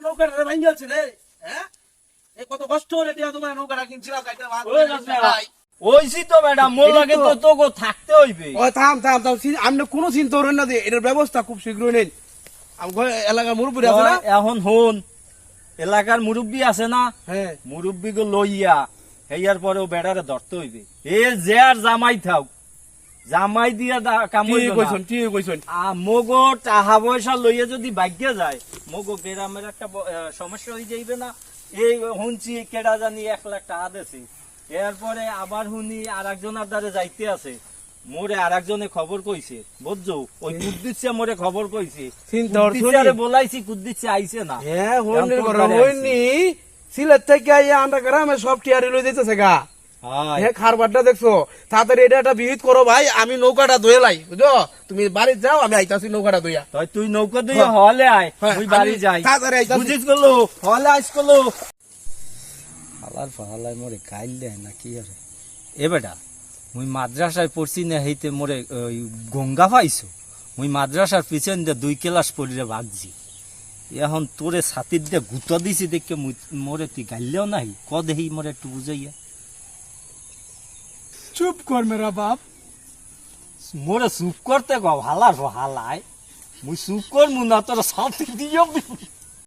নৌকাটা ভাঙি যাচ্ছে রে। হ্যাঁ? এ কত কষ্ট হলে টিয়া তোমার নৌকাটা কিনছিলাম কাইটা ভাঙ ওই যাচ্ছে না। ওইছি তো ম্যাডাম মোর লাগে তো তোকে থাকতে হইবে। ও থাম থাম থাম আপনি কোনো চিন্তা করেন না যে এটার ব্যবস্থা খুব শীঘ্রই নেন আমার এলাকার মুরব্বী আছে না? এখন হন এলাকার মুরব্বী আছে না? হ্যাঁ। মুরব্বী গো লইয়া হেয়ার পরেও বেড়ারে ধরতে হইবে। এ যে আর জামাই থাক জামাই দিয়া দা- কাম ঠিক হইবে না। কইছেন ঠিক কইছেন। আ, মগো টাহা পয়সা লইয়া যদি ভাগ্যে যায় মগো গ্রামের একটা সমস্যা হয়ে যাইবে না। এই শুনছি কেডা জানি এক লাখ টাকা দেছে। এরপরে আবার শুনি আর একজনের দ্বারে যাইতে আছে। মোরে আর একজনে খবর কইছে বুঝছ? ওই কুদ্দিচ্ছে মোরে খবর কইছে। নি? বলাইছি কুদ্দিচ্ছে আইছে না। হ্যাঁ হইনি সিলেট থেকে আইয়া আমরা গ্রামে সব টিয়ারি লই দিতেছে গা। হায়। খারবারটা দেখছ? তাড়াতাড়ি এটা একটা বিহিত করো ভাই আমি নৌকাটা ধুয়ে লাই বুঝছ? তুমি বাড়ি যাও আমি আইতাছি নৌকাটা ধুইয়া। তুই নৌকা দিয়ে হ্যাঁ। হলে আয় হ্যাঁ, তুই বাড়ি যাই। তাড়াতাড়ি আইতাছি। বুঝিস গেলো? হলে আইস গেলো। হালার ফালায় মোরে খাইল দেয় না কি আরে? এ বেটা মুই মাদ্রাসায় পড়ছি না হইতে মোরে ওই গঙ্গা পাইছো? মুই মাদ্রাসার পিছন দিয়ে দুই ক্লাস পড়িরে ভাগছি। এখন তোরে ছাতির দিয়ে গুতা দিছি দেখে মুই- মোরে তুই গাইলেও নাই ক দেহি মোরে একটু বুঝাইয়া। চুপ কর মেরা বাপ। মোরে চুপ করতে গো হালার হালায় মুই চুপ কর না তোর সাথে দিও।